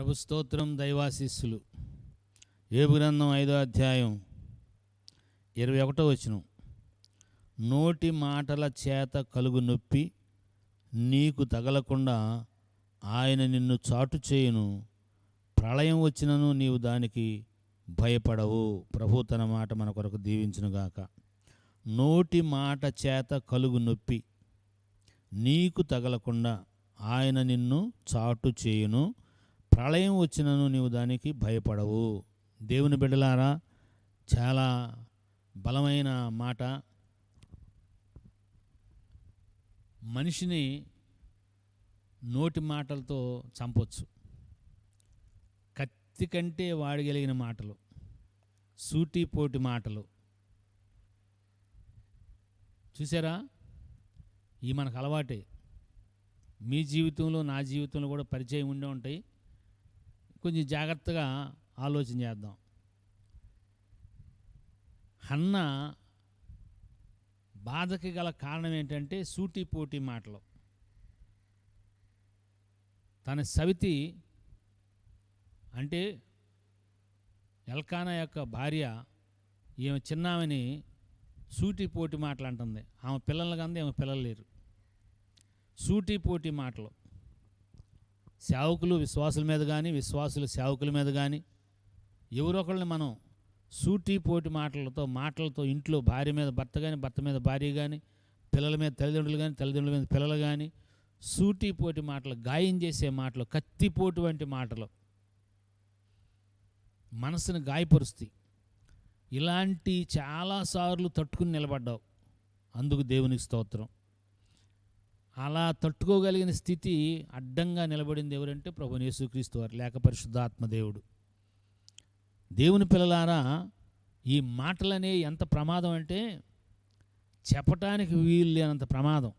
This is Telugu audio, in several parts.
ప్రభు స్తోత్రం దైవాశిస్సులు. ఏబు గ్రంథం ఐదో అధ్యాయం ఇరవై ఒకటో వచనం. నోటి మాటల చేత కలుగు నొప్పి నీకు తగలకుండా ఆయన నిన్ను చాటు చేయును. ప్రళయం వచ్చినను నీవు దానికి భయపడవు. ప్రభు తన మాట మన కొరకు దీవించునుగాక. నోటి మాట చేత కలుగు నొప్పి నీకు తగలకుండా ఆయన నిన్ను చాటు చేయును. ప్రళయం వచ్చినను నీవు దానికి భయపడవు. దేవుని బిడ్డలారా చాలా బలమైన మాట. మనిషిని నోటి మాటలతో చంపొచ్చు. కత్తి కంటే వాడగలిగిన మాటలు సూటిపోటి మాటలు. చూసారా? ఈ మనకు అలవాటే. మీ జీవితంలో నా జీవితంలో కూడా పరిచయం ఉండే ఉంటాయి. కొంచెం జాగ్రత్తగా ఆలోచన చేద్దాం. హన్న బాధకి గల కారణం ఏంటంటే సూటిపోటి మాటలు. తన సవితి అంటే ఎల్కానా యొక్క భార్య ఈమె చిన్నామని సూటిపోటి మాటలు అంటుంది. ఆమె పిల్లలు కంది ఆమె పిల్లలు లేరు. సూటిపోటి మాటలు. సేవకులు విశ్వాసుల మీద కానీ విశ్వాసులు సేవకుల మీద కానీ ఎవరొకళ్ళని మనం సూటిపోటి మాటలతో మాటలతో ఇంట్లో భార్య మీద భర్త కానీ భర్త మీద భార్య కానీ పిల్లల మీద తల్లిదండ్రులు కానీ తల్లిదండ్రుల మీద పిల్లలు కానీ సూటిపోటి మాటలు గాయం చేసే మాటలు కత్తిపోటు వంటి మాటలు మనసును గాయపరుస్తాయి. ఇలాంటి చాలాసార్లు తట్టుకుని నిలబడ్డావు. అందుకు దేవునికి స్తోత్రం. అలా తట్టుకోగలిగిన స్థితి అడ్డంగా నిలబడింది ఎవరంటే ప్రభు యేసుక్రీస్తు వారు లేక పరిశుద్ధాత్మదేవుడు దేవుని పిల్లలారా ఈ మాటలనే ఎంత ప్రమాదం అంటే చెప్పటానికి వీలు లేనంత ప్రమాదం.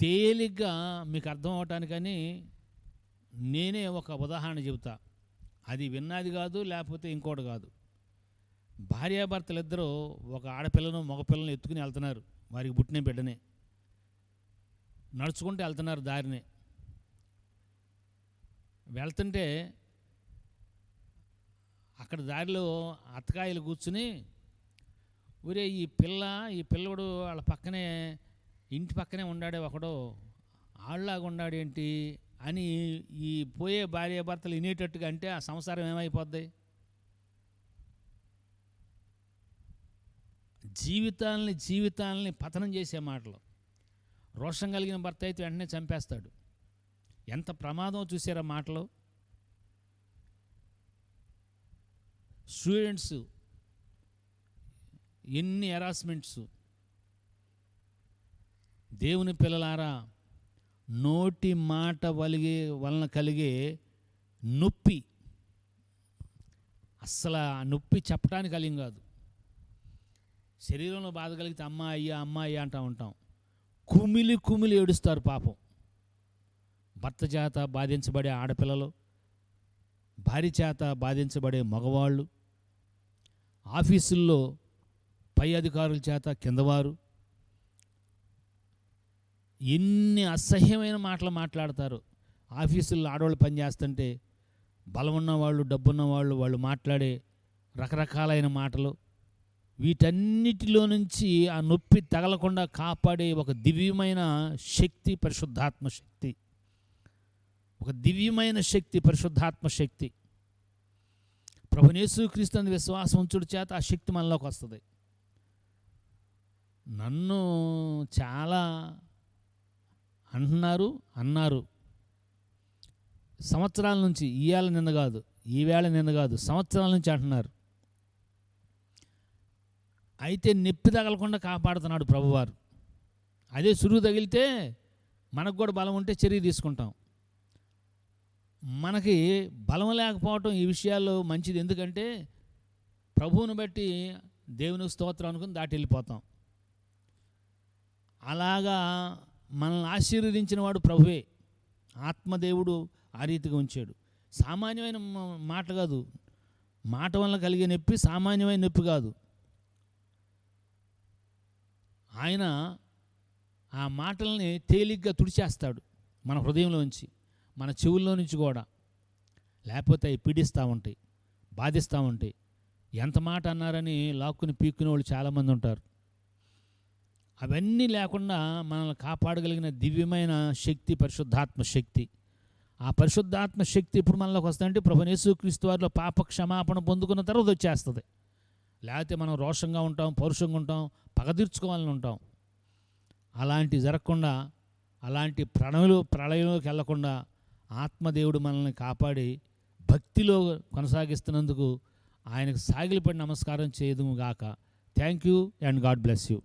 తేలిగ్గా మీకు అర్థం అవటానికని నేనే ఒక ఉదాహరణ చెబుతా. అది విన్నది కాదు లేకపోతే ఇంకోటి కాదు. భార్యాభర్తలు ఇద్దరు ఒక ఆడపిల్లను మగపిల్లను ఎత్తుకుని వెళ్తున్నారు. వారికి పుట్టిన బిడ్డనే. నడుచుకుంటూ వెళ్తున్నారు దారిని. వెళ్తుంటే అక్కడ దారిలో అత్తకాయలు కూర్చుని ఊరే ఈ పిల్ల ఈ పిల్లడు వాళ్ళ పక్కనే ఇంటి పక్కనే ఉండాడే ఒకడు ఆళ్ళలాగా ఉండాడేంటి అని ఈ పోయే భార్య భర్తలు వినేటట్టుగా అంటే ఆ సంసారం ఏమైపోద్ది? జీవితాలని జీవితాలని పతనం చేసే మాటలు. రోషం కలిగిన భర్త అయితే వెంటనే చంపేస్తాడు. ఎంత ప్రమాదం చూసారా మాటలో? స్టూడెంట్స్ ఎన్ని హెరాస్మెంట్స్ దేవుని పిల్లలారా నోటి మాట వలిగే వలన కలిగే నొప్పి. అస్సలు ఆ నొప్పి చెప్పడానికి కలిగి కాదు. శరీరంలో బాధ కలిగితే అమ్మ అయ్యా అమ్మ అయ్యా అంటూ ఉంటాం. కుమిలి కుమిలి ఏడుస్తారు పాపం. భర్త చేత బాధించబడే ఆడపిల్లలు భార్య చేత బాధించబడే మగవాళ్ళు ఆఫీసుల్లో పై అధికారుల చేత కిందవారు. ఎన్ని అసహ్యమైన మాటలు మాట్లాడతారు. ఆఫీసుల్లో ఆడవాళ్ళు పనిచేస్తుంటే బలం ఉన్నవాళ్ళు డబ్బున్న వాళ్ళు వాళ్ళు మాట్లాడే రకరకాలైన మాటలు. వీటన్నిటిలో నుంచి ఆ నొప్పి తగలకుండా కాపాడే ఒక దివ్యమైన శక్తి పరిశుద్ధాత్మ శక్తి. ఒక దివ్యమైన శక్తి పరిశుద్ధాత్మ శక్తి. ప్రభునేసు క్రీస్తుని విశ్వాసం ఉంచుడు చేత ఆ శక్తి మనలోకి వస్తుంది. నన్ను చాలా అంటున్నారు అన్నారు. సంవత్సరాల నుంచి ఈవేళ నిన్న కాదు ఈవేళ నిన్న కాదు సంవత్సరాల నుంచి అంటున్నారు. అయితే నొప్పి తగలకుండా కాపాడుతున్నాడు ప్రభువారు. అదే సురువు తగిలితే మనకు కూడా బలం ఉంటే చర్య తీసుకుంటాం. మనకి బలం లేకపోవటం ఈ విషయాల్లో మంచిది. ఎందుకంటే ప్రభువుని బట్టి దేవుని స్తోత్రం అనుకుని దాటి వెళ్ళిపోతాం. అలాగా మనల్ని ఆశీర్వదించిన వాడు ప్రభువే. ఆత్మదేవుడు ఆ రీతిగా ఉంచాడు. సామాన్యమైన మాట కాదు. మాట వల్ల కలిగే నొప్పి సామాన్యమైన నొప్పి కాదు. ఆయన ఆ మాటల్ని తేలిగ్గా తుడిచేస్తాడు మన హృదయంలోంచి మన చెవుల్లో నుంచి కూడా. లేకపోతే అవి పీడిస్తూ ఉంటాయి బాధిస్తూ ఉంటాయి. ఎంత మాట అన్నారని లాక్కుని పీక్కునే వాళ్ళు చాలామంది ఉంటారు. అవన్నీ లేకుండా మనల్ని కాపాడగలిగిన దివ్యమైన శక్తి పరిశుద్ధాత్మ శక్తి. ఆ పరిశుద్ధాత్మ శక్తి ఇప్పుడు మనలోకి వస్తుందంటే ప్రభు యేసుక్రీస్తు వారిలో పాప క్షమాపణ పొందుకున్న తర్వాత వచ్చేస్తుంది. లేకపోతే మనం రోషంగా ఉంటాం పౌరుషంగా ఉంటాం పగ తీర్చుకోవాలని ఉంటాం. అలాంటి జరగకుండా అలాంటి ప్రణవులు ప్రళయంలోకి వెళ్ళకుండా ఆత్మదేవుడు మనల్ని కాపాడి భక్తిలో కొనసాగిస్తున్నందుకు ఆయనకు సాగిలిపడి నమస్కారం చేయదుము గాక. Thank you and God bless you